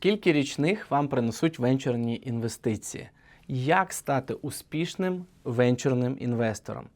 Скільки річних вам принесуть венчурні інвестиції? Як стати успішним венчурним інвестором?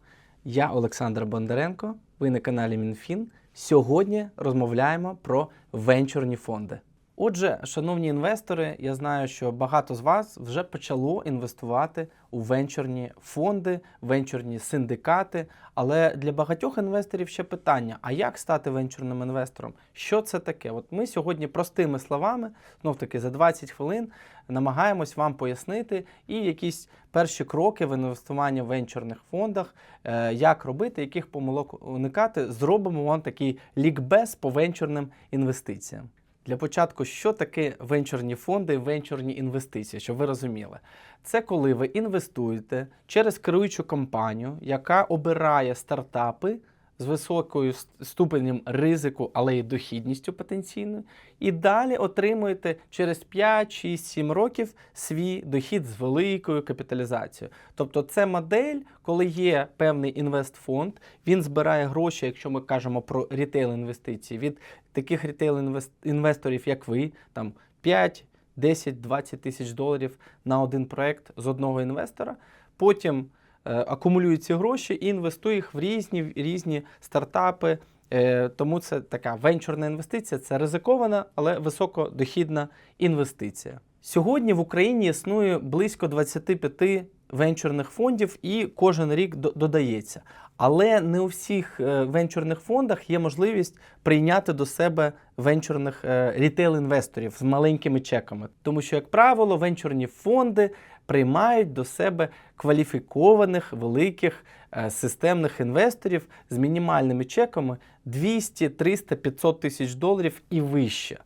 Я Олександр Бондаренко, ви на каналі МінФін. Сьогодні розмовляємо про венчурні фонди. Отже, шановні інвестори, я знаю, що багато з вас вже почало інвестувати у венчурні фонди, венчурні синдикати. Але для багатьох інвесторів ще питання: а як стати венчурним інвестором? Що це таке? От ми сьогодні простими словами, знов таки за 20 хвилин, намагаємось вам пояснити і якісь перші кроки в інвестуванні в венчурних фондах, е, як робити, яких помилок уникати. Зробимо вам такий лікбез по венчурним інвестиціям. Для початку, що таке венчурні фонди, венчурні інвестиції, щоб ви розуміли, це коли ви інвестуєте через керуючу компанію, яка обирає стартапи з високою ступенем ризику, але й дохідністю потенційною, і далі отримуєте через 5, 6, 7 років свій дохід з великою капіталізацією. Тобто це модель, коли є певний інвестфонд, він збирає гроші, якщо ми кажемо про рітейл інвестиції, від таких рітейл інвесторів, як ви, там 5, 10, 20 тисяч доларів на один проект з одного інвестора. Потім акумулює ці гроші і інвестує їх в різні, різні стартапи. Е, тому це така венчурна інвестиція, це ризикована, але високодохідна інвестиція. Сьогодні в Україні існує близько 25 венчурних фондів і кожен рік додається. Але не у всіх е, венчурних фондах є можливість прийняти до себе венчурних е, рітейл-інвесторів з маленькими чеками. Тому що, як правило, венчурні фонди приймають до себе кваліфікованих великих е, системних інвесторів з мінімальними чеками 200, 300, 500 тисяч доларів і вище.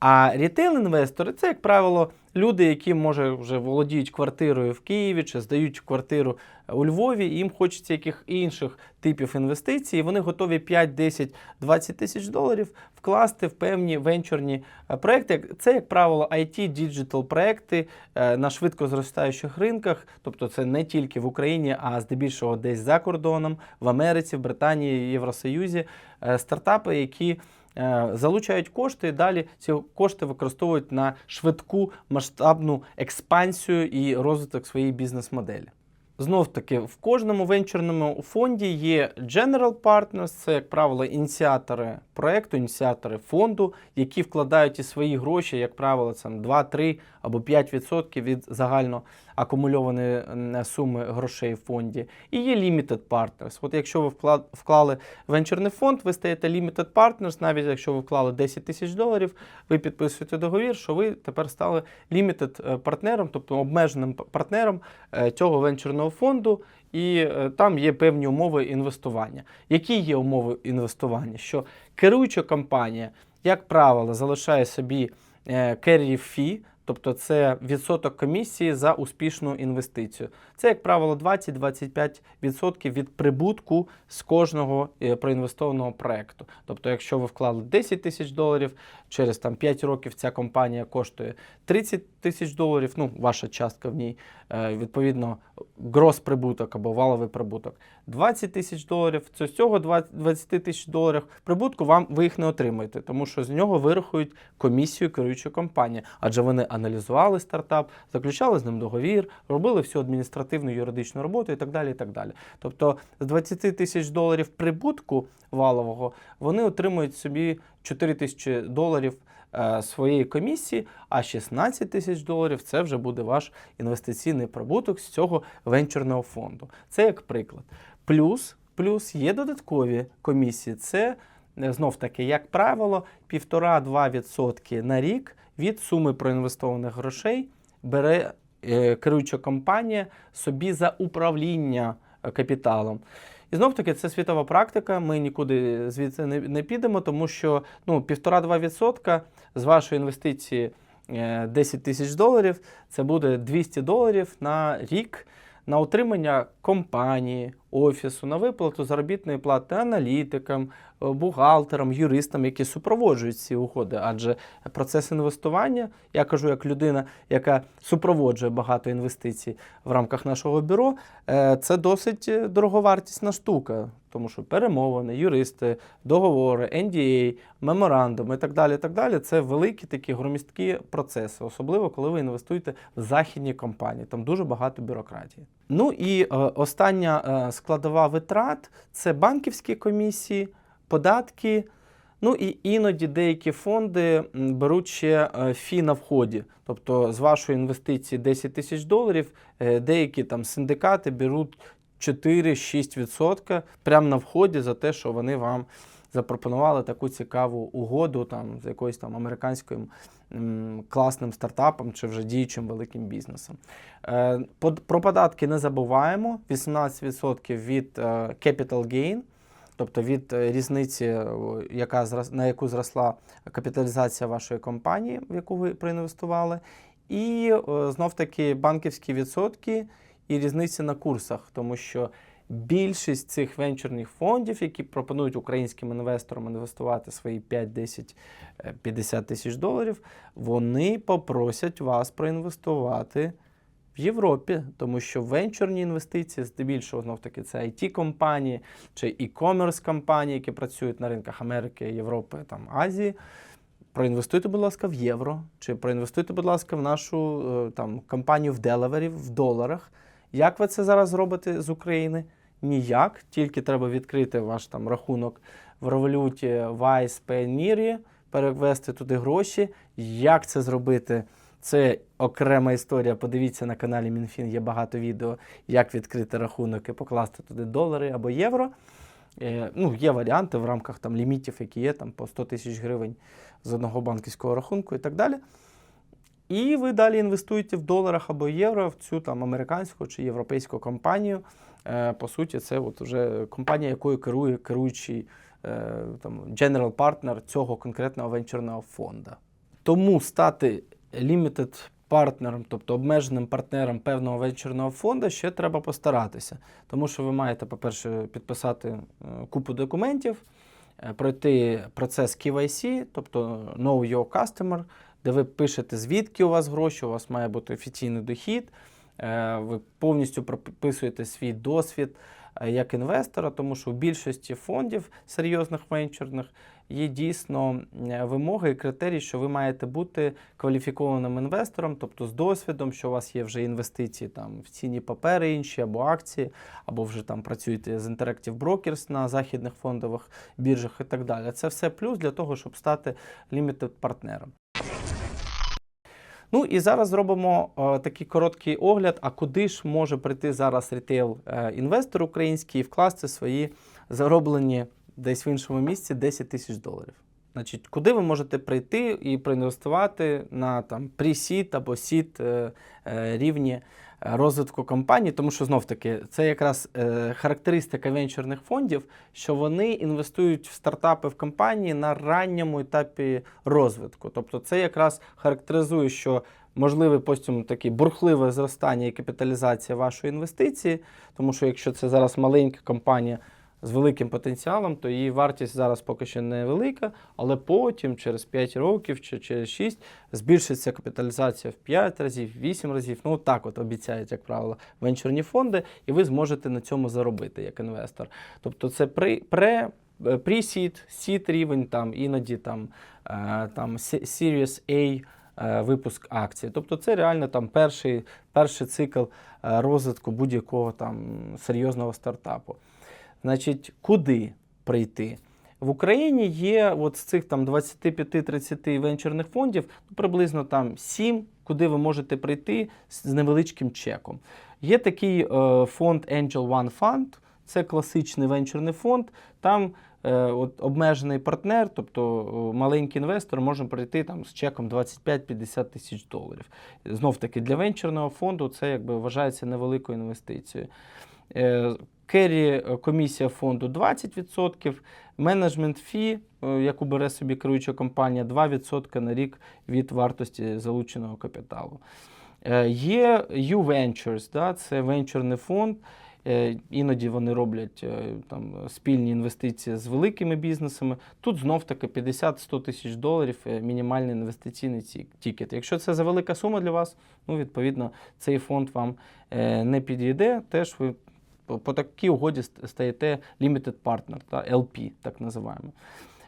А рітейл-інвестори це, як правило, люди, які може вже володіють квартирою в Києві чи здають квартиру у Львові, їм хочеться яких інших типів інвестицій. Вони готові 5, 10, 20 тисяч доларів вкласти в певні венчурні е, проекти. Це, як правило, IT, діджитал проекти е, на швидко зростаючих ринках. Тобто, це не тільки в Україні, а здебільшого десь за кордоном, в Америці, в Британії, Євросоюзі. Е, Стартапи, які залучають кошти і далі ці кошти використовують на швидку масштабну експансію і розвиток своєї бізнес-моделі. Знов таки, в кожному венчурному фонді є General Partners, це, як правило, ініціатори проекту, ініціатори фонду, які вкладають і свої гроші, як правило, це 2, 3 або 5% від загально акумульованої суми грошей в фонді. І є Limited Partners. От якщо ви вклали венчурний фонд, ви стаєте Limited Partners, навіть якщо ви вклали 10 тисяч доларів, ви підписуєте договір, що ви тепер стали Limited е, партнером, тобто обмеженим партнером е, цього венчурного фонду, і е, там є певні умови інвестування. Які є умови інвестування? Що керуюча компанія, як правило, залишає собі carry fee, тобто це відсоток комісії за успішну інвестицію. Це, як правило, 20-25% від прибутку з кожного е, проінвестованого проекту. Тобто, якщо ви вклали 10 тисяч доларів, через там 5 років ця компанія коштує 30 тисяч доларів, ну, ваша частка в ній, е, відповідно, грос прибуток або валовий прибуток 20 тисяч доларів, то з цього 20 20 тисяч доларів прибутку вам ви їх не отримаєте, тому що з нього вирахують комісію керуючої компанії, адже вони аналізували стартап, заключали з ним договір, робили всю адміністративну юридичну роботу і так далі. І так далі. Тобто з 20 тисяч доларів прибутку валового вони отримують собі 4 тисячі доларів е, своєї комісії, а 16 тисяч доларів це вже буде ваш інвестиційний прибуток з цього венчурного фонду. Це як приклад. Плюс, плюс є додаткові комісії. Це е, знов таки, як правило, 1,5-2% на рік від суми проінвестованих грошей бере е, керуюча компанія собі за управління капіталом. І знов таки це світова практика. Ми нікуди звідси не, не підемо, тому що ну, 1,5-2% з вашої інвестиції е, 10 тисяч доларів це буде 200 доларів на рік на утримання компанії, офісу, на виплату заробітної плати аналітикам, е, бухгалтерам, юристам, які супроводжують ці угоди. Адже процес інвестування, я кажу як людина, яка супроводжує багато інвестицій в рамках нашого бюро, е, це досить е, дороговартісна штука. Тому що перемовини, юристи, договори, NDA, меморандуми і так далі. так далі це великі такі громісткі процеси, особливо коли ви інвестуєте в західні компанії. Там дуже багато бюрократії. Ну і е, остання е, складова витрат це банківські комісії, податки. Ну і іноді деякі фонди беруть ще е, фі на вході. Тобто з вашої інвестиції 10 тисяч доларів, деякі там синдикати беруть 4-6% прямо на вході за те, що вони вам запропонували таку цікаву угоду там, з якоюсь там американським м, класним стартапом чи вже діючим великим бізнесом. Е, Про податки не забуваємо: 18% від е, capital gain. Тобто від е, різниці, яка на яку зросла капіталізація вашої компанії, в яку ви проінвестували, і знов таки банківські відсотки і різниці на курсах, тому що більшість цих венчурних фондів, які пропонують українським інвесторам інвестувати свої 5, 10, е, 50 тисяч доларів, вони попросять вас проінвестувати в Європі, тому що венчурні інвестиції, здебільшого знов таки, це it компанії чи e-commerce компанії, які працюють на ринках Америки, Європи, там Азії. Проінвестуйте, будь ласка, в євро, чи проінвестуйте, будь ласка, в нашу е, там компанію в Делавері в доларах. Як ви це зараз робите з України? Ніяк, тільки треба відкрити ваш там рахунок в революті Vice Payoneer, перевести туди гроші. Як це зробити? Це окрема історія. Подивіться на каналі Мінфін, є багато відео, як відкрити рахунок і покласти туди долари або євро. Е, Ну, є варіанти в рамках там лімітів, які є там по 100 тисяч гривень з одного банківського рахунку і так далі. І ви далі інвестуєте в доларах або євро в цю там американську чи європейську компанію. Е, По суті, це от вже компанія, якою керує керуючий е, там, general partner цього конкретного венчурного фонду. Тому стати limited партнером, тобто обмеженим партнером певного венчурного фонду, ще треба постаратися. Тому що ви маєте, по-перше, підписати е, купу документів, пройти процес KYC, тобто Know Your Customer, де ви пишете, звідки у вас гроші, у вас має бути офіційний дохід, ви повністю прописуєте свій досвід е, як інвестора, тому що в більшості фондів серйозних венчурних є дійсно е, вимоги і критерії, що ви маєте бути кваліфікованим інвестором, тобто з досвідом, що у вас є вже інвестиції там в цінні папери інші або акції, або вже там працюєте з Interactive Brokers на західних фондових біржах і так далі. Це все плюс для того, щоб стати limited партнером. Ну і зараз зробимо е, такий короткий огляд, а куди ж може прийти зараз рітейл-інвестор український і вкласти свої зароблені десь в іншому місці 10 тисяч доларів. Значить, куди ви можете прийти і проінвестувати на там pre-seed або сіт е, е, рівні е, розвитку компанії, тому що знов таки це якраз е, характеристика венчурних фондів, що вони інвестують в стартапи в компанії на ранньому етапі розвитку. Тобто, це якраз характеризує, що можливе потім таке бурхливе зростання і капіталізація вашої інвестиції, тому що якщо це зараз маленька компанія з великим потенціалом, то її вартість зараз поки що невелика, але потім, через 5 років чи через 6, збільшиться капіталізація в 5 разів, 8 разів. Ну так от обіцяють, як правило, венчурні фонди, і ви зможете на цьому заробити як інвестор. Тобто це при, пре. Pre-seed, рівень, там іноді там, е, там Series A е, випуск акцій. Тобто це реально там перший, перший цикл е, розвитку будь-якого там серйозного стартапу. Значить, куди прийти? В Україні є от з цих там 25-30 венчурних фондів ну, приблизно там 7, куди ви можете прийти з невеличким чеком. Є такий е, фонд Angel One Fund, це класичний венчурний фонд. Там е, от, обмежений партнер, тобто е, маленький інвестор, може прийти там з чеком 25-50 тисяч доларів. Знов таки для венчурного фонду це якби вважається невеликою інвестицією. Е, Керрі е, комісія фонду 20%, менеджмент фі, е, яку бере собі керуюча компанія, 2% на рік від вартості залученого капіталу. Є U-Ventures, да, це венчурний фонд. Іноді вони роблять там спільні інвестиції з великими бізнесами. Тут знов таки 50-100 тисяч доларів мінімальний інвестиційний тікет. Якщо це за велика сума для вас, ну відповідно цей фонд вам не підійде. Теж ви по, такій угоді стаєте limited partner, та LP, так називаємо.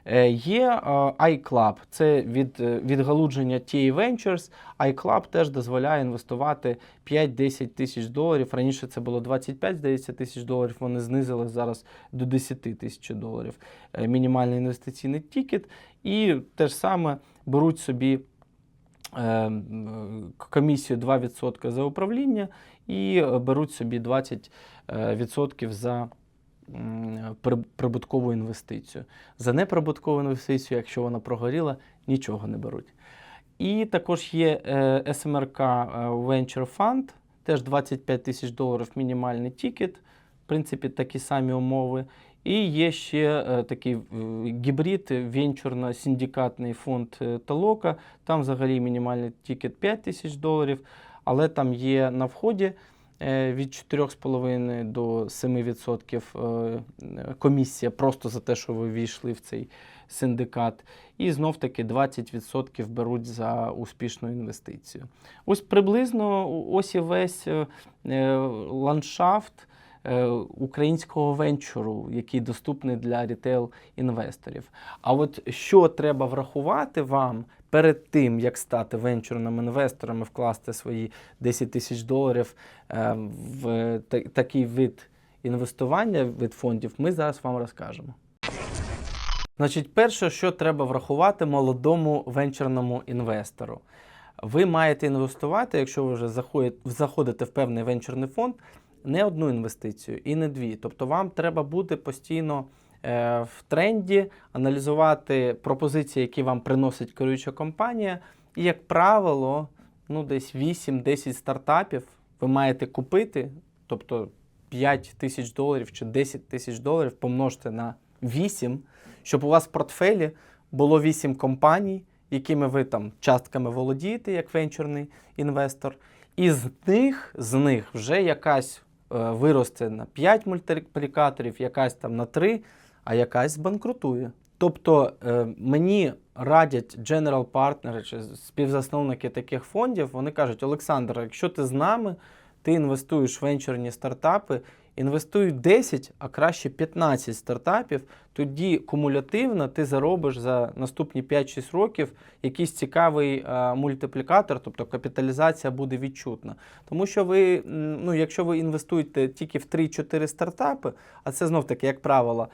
Е, Є е, iClub, це від, е, відгалудження TA Ventures. iClub теж дозволяє інвестувати 5-10 тисяч доларів. Раніше це було 25, здається, тисяч доларів. Вони знизили зараз до 10 тисяч доларів. Мінімальний інвестиційний тікет. І те ж саме беруть собі комісію 2% за управління і е, беруть собі 20% е, за прибуткову інвестицію. За неприбуткову інвестицію, якщо вона прогоріла, нічого не беруть. І також є е, СМРК е, Venture Fund, теж 25 тисяч доларів мінімальний тікет, в принципі, такі самі умови. І є ще е, такий гібрид, венчурно-синдикатний фонд е, Толока. Там взагалі мінімальний тікет 5 тисяч доларів, але там є на вході е, від 4,5 до 7% е, комісія просто за те, що ви війшли в цей синдикат. І знов таки 20% беруть за успішну інвестицію. Ось приблизно ось і весь ландшафт українського венчуру, який доступний для рітейл-інвесторів. А от що треба врахувати вам перед тим, як стати венчурним інвестором і вкласти свої 10 тисяч доларів е, в такий вид інвестування, вид фондів, ми зараз вам розкажемо. Значить, перше, що треба врахувати молодому венчурному інвестору. Ви маєте інвестувати, якщо ви вже заходите в певний венчурний фонд, не одну інвестицію і не дві. Тобто вам треба бути постійно е, в тренді, аналізувати пропозиції, які вам приносить керуюча компанія. І, як правило, ну, десь 8-10 стартапів ви маєте купити, тобто 5 тисяч доларів чи 10 тисяч доларів помножте на 8, щоб у вас в портфелі було 8 компаній, якими ви там частками володієте як венчурний інвестор. І з них, з них вже якась виросте на 5 мультиплікаторів, якась там на 3, а якась збанкрутує. Тобто е, мені радять general партнери чи співзасновники таких фондів, вони кажуть: Олександр, якщо ти з нами, ти інвестуєш в венчурні стартапи, інвестуй 10, а краще 15 стартапів, тоді кумулятивно ти заробиш за наступні 5-6 років якийсь цікавий е, мультиплікатор, тобто капіталізація буде відчутна. Тому що ви, ну, якщо ви інвестуєте тільки в 3-4 стартапи, а це знов таки, як правило,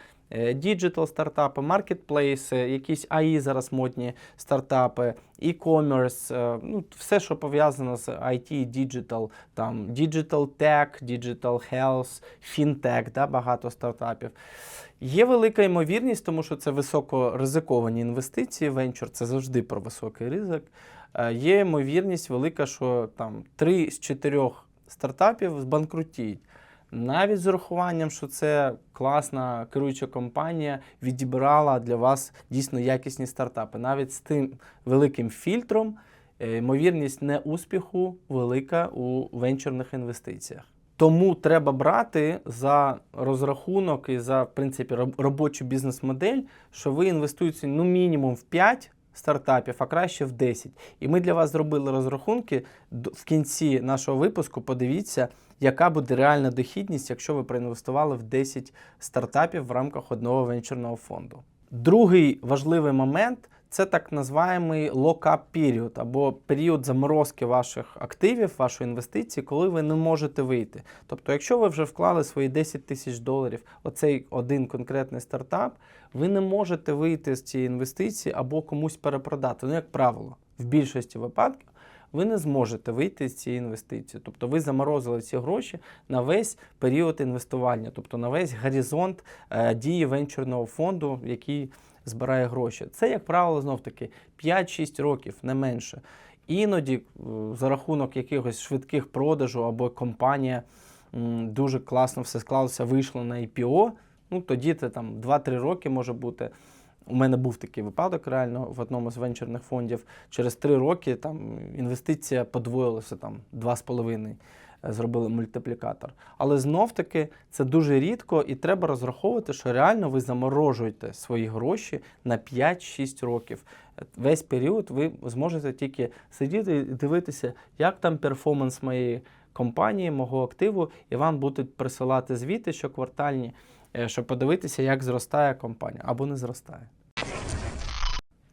діджитал стартапи, маркетплейси, якісь AI зараз модні стартапи, e-commerce, е, ну, все, що пов'язано з IT, діджитал, там digital tech, digital health, fintech, да, багато стартапів. Є велика ймовірність, тому що це високоризиковані інвестиції. Венчур це завжди про високий ризик. Е, Є ймовірність велика, що там 3 з 4 стартапів збанкрутіють. Навіть з урахуванням, що це класна керуюча компанія відібрала для вас дійсно якісні стартапи. Навіть з тим великим фільтром е, ймовірність неуспіху велика у венчурних інвестиціях. Тому треба брати за розрахунок і за в принципі робочу бізнес-модель, що ви інвестуєте ну мінімум в 5 стартапів, а краще в 10. І ми для вас зробили розрахунки в кінці нашого випуску. Подивіться, яка буде реальна дохідність, якщо ви проінвестували в 10 стартапів в рамках одного венчурного фонду. Другий важливий момент це так називаємий lock-up period, або період заморозки ваших активів, вашої інвестиції, коли ви не можете вийти. Тобто, якщо ви вже вклали свої 10 тисяч доларів, оцей один конкретний стартап, ви не можете вийти з цієї інвестиції або комусь перепродати. Ну, як правило, в більшості випадків ви не зможете вийти з цієї інвестиції. Тобто ви заморозили ці гроші на весь період інвестування, тобто на весь горизонт е, дії венчурного фонду, який збирає гроші. Це, як правило, знов таки 5-6 років, не менше. Іноді е, за рахунок якихось швидких продажу або компанія дуже класно все склалося, вийшла на IPO, ну тоді це там 2-3 роки може бути. У мене був такий випадок реально в одному з венчурних фондів. Через 3 роки там інвестиція подвоїлася там 2,5 е, зробили мультиплікатор. Але знов таки це дуже рідко, і треба розраховувати, що реально ви заморожуєте свої гроші на 5-6 років. Е, Весь період ви зможете тільки сидіти і дивитися, як там перформанс моєї компанії, мого активу, і вам будуть присилати звіти щоквартальні, е, щоб подивитися, як зростає компанія або не зростає.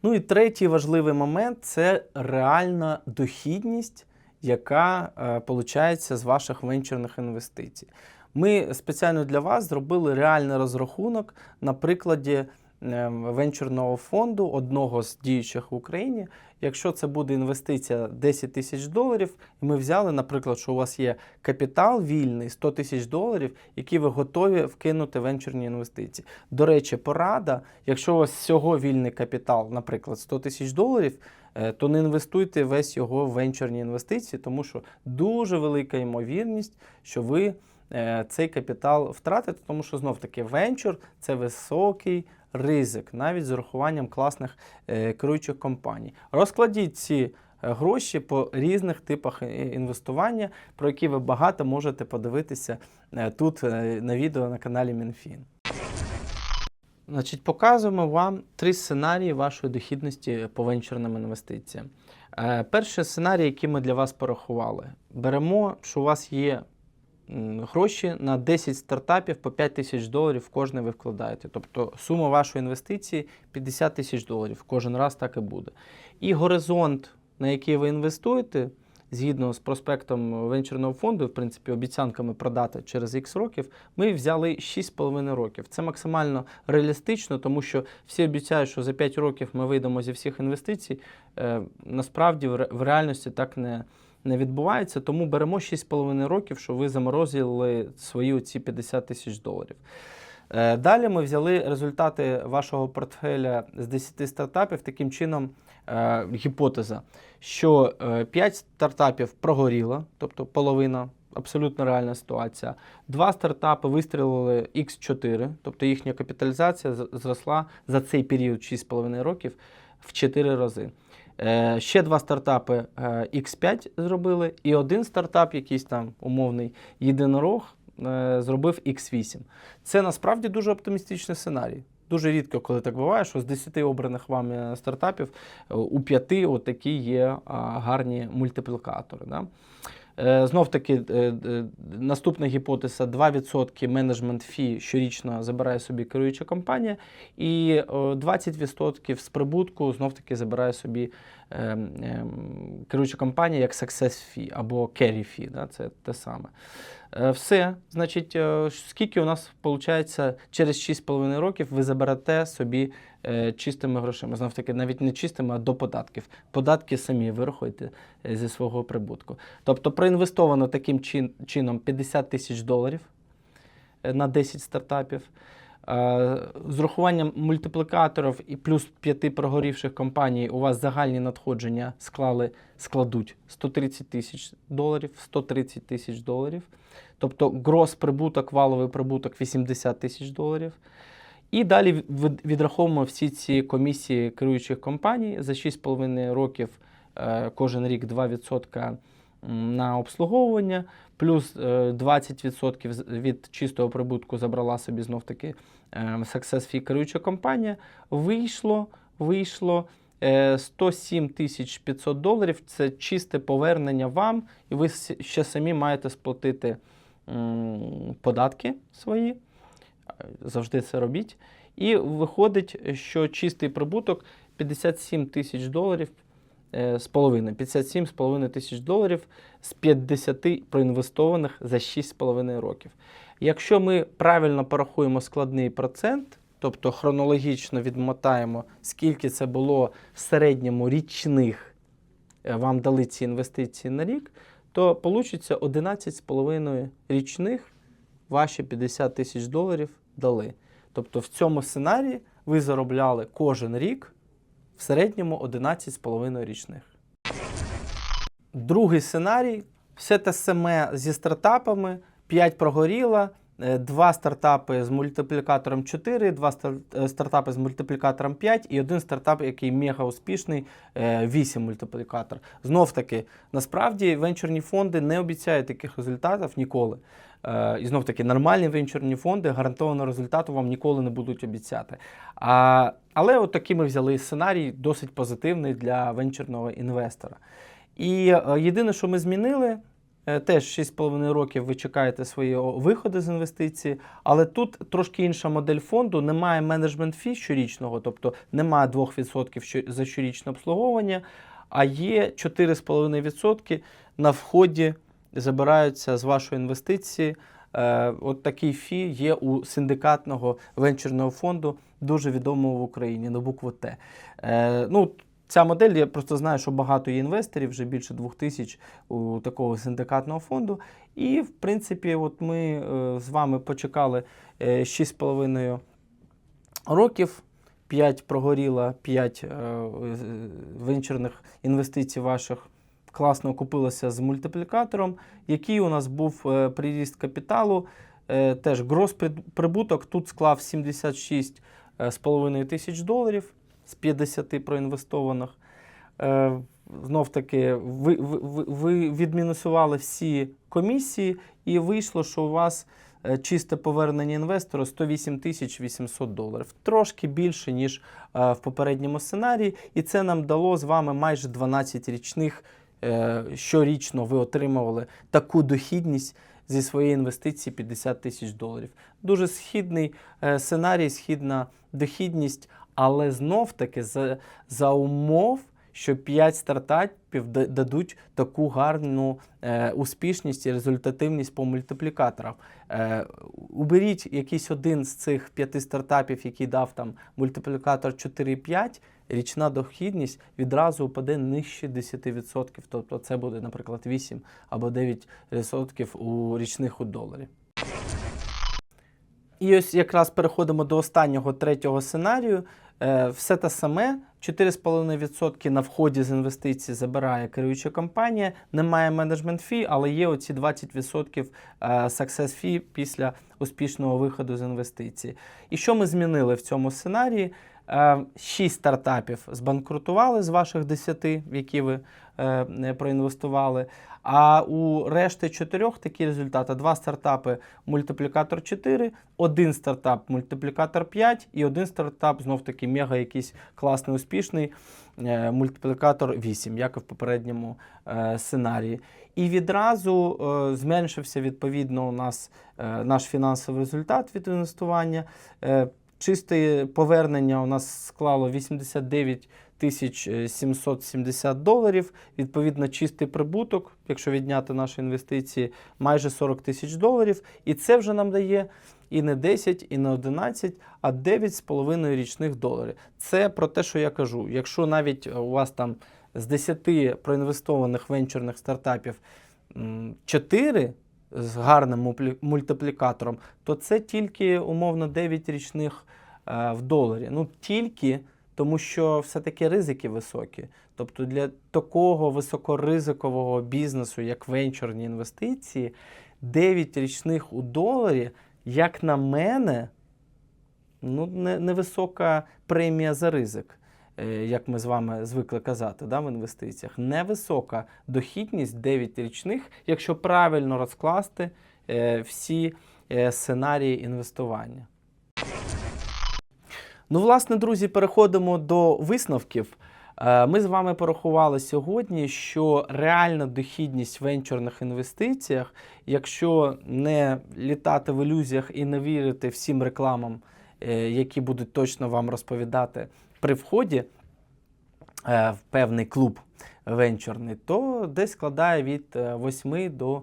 Ну і третій важливий момент це реальна дохідність, яка е, получається з ваших венчурних інвестицій. Ми спеціально для вас зробили реальний розрахунок на прикладі венчурного фонду, одного з діючих в Україні. Якщо це буде інвестиція 10 тисяч доларів, і ми взяли, наприклад, що у вас є капітал вільний 100 тисяч доларів, які ви готові вкинути венчурні інвестиції. До речі, порада, якщо у вас всього вільний капітал, наприклад, 100 тисяч доларів, е, то не інвестуйте весь його в венчурні інвестиції, тому що дуже велика ймовірність, що ви е, цей капітал втратите, тому що знов таки венчур це високий ризик, навіть з урахуванням класних е, керуючих компаній. Розкладіть ці е, гроші по різних типах е, інвестування, про які ви багато можете подивитися тут на відео на каналі МінФін. Значить, показуємо вам три сценарії вашої дохідності по венчурним інвестиціям. Перший сценарій, який ми для вас порахували. Беремо, що у вас є гроші на 10 стартапів по 5 тисяч доларів кожне ви вкладаєте. Тобто сума вашої інвестиції 50 тисяч доларів. Кожен раз так і буде. І горизонт, на який ви інвестуєте, згідно з проспектом венчурного фонду, в принципі, обіцянками продати через X років, ми взяли 6,5 років. Це максимально реалістично, тому що всі обіцяють, що за 5 років ми вийдемо зі всіх інвестицій. Е, насправді в реальності так не, не відбувається, тому беремо 6,5 років, що ви заморозили свої ці 50 тисяч доларів. Е, Далі ми взяли результати вашого портфеля з 10 стартапів. Таким чином, е, гіпотеза, що 5 стартапів прогоріло, тобто половина, абсолютно реальна ситуація. Два стартапи вистрілили X4, тобто їхня капіталізація зросла за цей період 6,5 років в 4 рази. Е, Ще два стартапи е, X5 зробили, і один стартап, якийсь там умовний єдинорог, е, зробив X8. Це насправді дуже оптимістичний сценарій. Дуже рідко, коли так буває, що з 10 обраних вами стартапів е, у 5 отакі є гарні мультиплікатори. Да? Е, Знов таки, е, е, наступна гіпотеза: 2% менеджмент фі щорічно забирає собі керуюча компанія, і е, 20% з прибутку знов таки забирає собі керуюча компанія як success fee або carry fee, да? це те саме. Е, Все, значить, е, скільки у нас виходить через 6,5 років ви заберете собі е, чистими грошима. Знов таки, навіть не чистими, а до податків. Податки самі вирахуйте зі свого прибутку. Тобто проінвестовано таким чином 50 тисяч доларів на 10 стартапів. Е, З урахуванням мультиплікаторів і плюс 5 прогорівших компаній у вас загальні надходження склали, складуть 130 тисяч доларів, 130 тисяч доларів. Тобто грос прибуток, валовий прибуток 80 тисяч доларів. І далі відраховуємо всі ці комісії керуючих компаній за 6,5 років е, кожен рік 2% м, на обслуговування, плюс е, 20% від чистого прибутку забрала собі знов таки е, Success Fee керуюча компанія. Вийшло, вийшло е, 107 тисяч 500 доларів. Це чисте повернення вам, і ви ще самі маєте сплатити податки свої. Е, Завжди це робіть. І виходить, що чистий прибуток 57 тисяч доларів е, з половиною. 57 з половиною тисяч доларів з 50 проінвестованих за 6,5 років. Якщо ми правильно порахуємо складний процент, тобто хронологічно відмотаємо, скільки це було в середньому річних, е, вам дали ці інвестиції на рік, то вийде 11,5 річних ваші 50 тисяч доларів дали. Тобто в цьому сценарії ви заробляли кожен рік в середньому 11,5 річних. Другий сценарій все те саме зі стартапами, 5 прогоріло, е, два стартапи з мультиплікатором 4, два е, стартапи з мультиплікатором 5 і один стартап, який мега успішний, е, 8 мультиплікатор. Знов таки, насправді венчурні фонди не обіцяють таких результатів ніколи. Е, І знов таки, нормальні венчурні фонди гарантованого результату вам ніколи не будуть обіцяти. А, але от такий ми взяли сценарій, досить позитивний для венчурного інвестора. І е, єдине, що ми змінили, Е, Теж 6,5 років ви чекаєте свої виходи з інвестиції, але тут трошки інша модель фонду. Немає менеджмент фі щорічного, тобто немає 2% за щорічне обслуговування, а є 4,5% на вході забираються з вашої інвестиції. Е, От такий фі є у синдикатного венчурного фонду, дуже відомого в Україні на букву Т. Е, Ну, ця модель, я просто знаю, що багато є інвесторів, вже більше двох тисяч у такого синдикатного фонду. І, в принципі, от ми е, з вами почекали е, 6,5 років. 5 прогоріло, 5 е, е, венчурних інвестицій ваших класно окупилося з мультиплікатором. Який у нас був е, приріст капіталу? Е, теж гроз прибуток тут склав 76,5 тисяч доларів з 50 проінвестованих. Е, знов таки, ви, ви, ви- відмінусували всі комісії, і вийшло, що у вас е, чисте повернення інвестору 108 тисяч 800 доларів. Трошки більше, ніж е, в попередньому сценарії. І це нам дало з вами майже 12 річних. Е, Щорічно ви отримували таку дохідність зі своєї інвестиції 50 тисяч доларів. Дуже східний е, сценарій, східна дохідність, але знов таки за, за умов, що 5 стартапів дадуть таку гарну е, успішність і результативність по мультиплікаторам. Е, уберіть якийсь один з цих п'яти стартапів, який дав там мультиплікатор 4,5, річна дохідність відразу упаде нижче 10%. Тобто це буде, наприклад, 8 або 9% у річних у доларі. І ось якраз переходимо до останнього третього сценарію. Е, все те саме. 4,5% на вході з інвестицій забирає керуюча компанія. Немає менеджмент фі, але є оці 20% е, success fee після успішного виходу з інвестицій. І що ми змінили в цьому сценарії? Е, 6 стартапів збанкрутували з ваших 10, в які ви е, проінвестували. А у решти чотирьох такі результати: два стартапи мультиплікатор 4, один стартап мультиплікатор 5 і один стартап знов таки мега якийсь класний, успішний е, мультиплікатор 8, як і в попередньому е, сценарії. І відразу е, зменшився відповідно у нас е, наш фінансовий результат від інвестування. Е, Чисте повернення у нас склало 89 тисяч е, 770 доларів. Відповідно, чистий прибуток, якщо відняти наші інвестиції, майже 40 тисяч доларів. І це вже нам дає і не 10, і не 11, а 9,5 річних доларів. Це про те, що я кажу. Якщо навіть у вас там з 10 проінвестованих венчурних стартапів 4 з гарним мультиплікатором, то це тільки умовно 9 річних е, в доларі. Ну тільки тому, що все-таки ризики високі. Тобто для такого високоризикового бізнесу, як венчурні інвестиції, 9 річних у доларі, як на мене, ну, не- невисока премія за ризик. Е, Як ми з вами звикли казати да, в інвестиціях, невисока дохідність 9 річних, якщо правильно розкласти е, всі е, сценарії інвестування. Ну, власне, друзі, переходимо до висновків. Ми з вами порахували сьогодні, що реальна дохідність в венчурних інвестиціях, якщо не літати в ілюзіях і не вірити всім рекламам, які будуть точно вам розповідати при вході е, в певний клуб венчурний, то десь складає від е, 8 до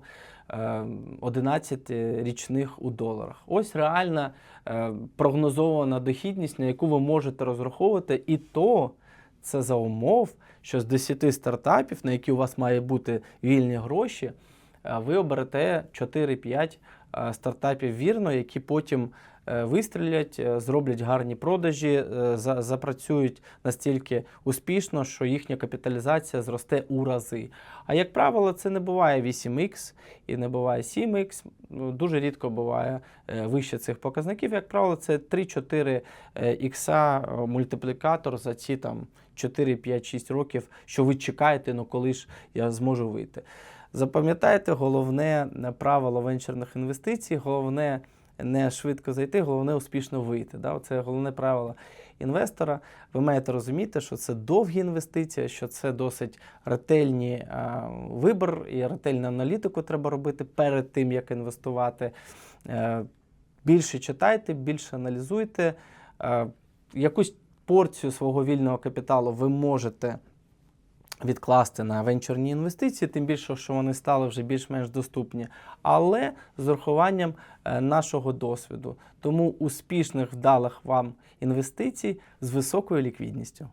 е, 11 річних у доларах. Ось реальна е, прогнозована дохідність, на яку ви можете розраховувати, і то це за умов, що з 10 стартапів, на які у вас має бути вільні гроші, е, ви оберете 4-5 е, стартапів вірно, які потім е, вистрілять, е, зроблять гарні продажі, е, запрацюють настільки успішно, що їхня капіталізація зросте у рази. А як правило, це не буває 8х і не буває 7х. Ну, Дуже рідко буває е, вище цих показників. Як правило, це 3-4 е, ікса е, мультиплікатор за ці там 4, 5, 6 років, що ви чекаєте, ну коли ж я зможу вийти. Запам'ятайте, головне е, правило венчурних інвестицій, головне не швидко зайти, головне успішно вийти. Да? Це головне правило. інвестора, ви маєте розуміти, що це довгі інвестиції, що це досить ретельні е, вибір і ретельну аналітику треба робити перед тим, як інвестувати. Е, більше читайте, більше аналізуйте. Е, якусь порцію свого вільного капіталу ви можете відкласти на венчурні інвестиції, тим більше, що вони стали вже більш-менш доступні, але з урахуванням е, нашого досвіду. Тому успішних вдалих вам інвестицій з високою ліквідністю.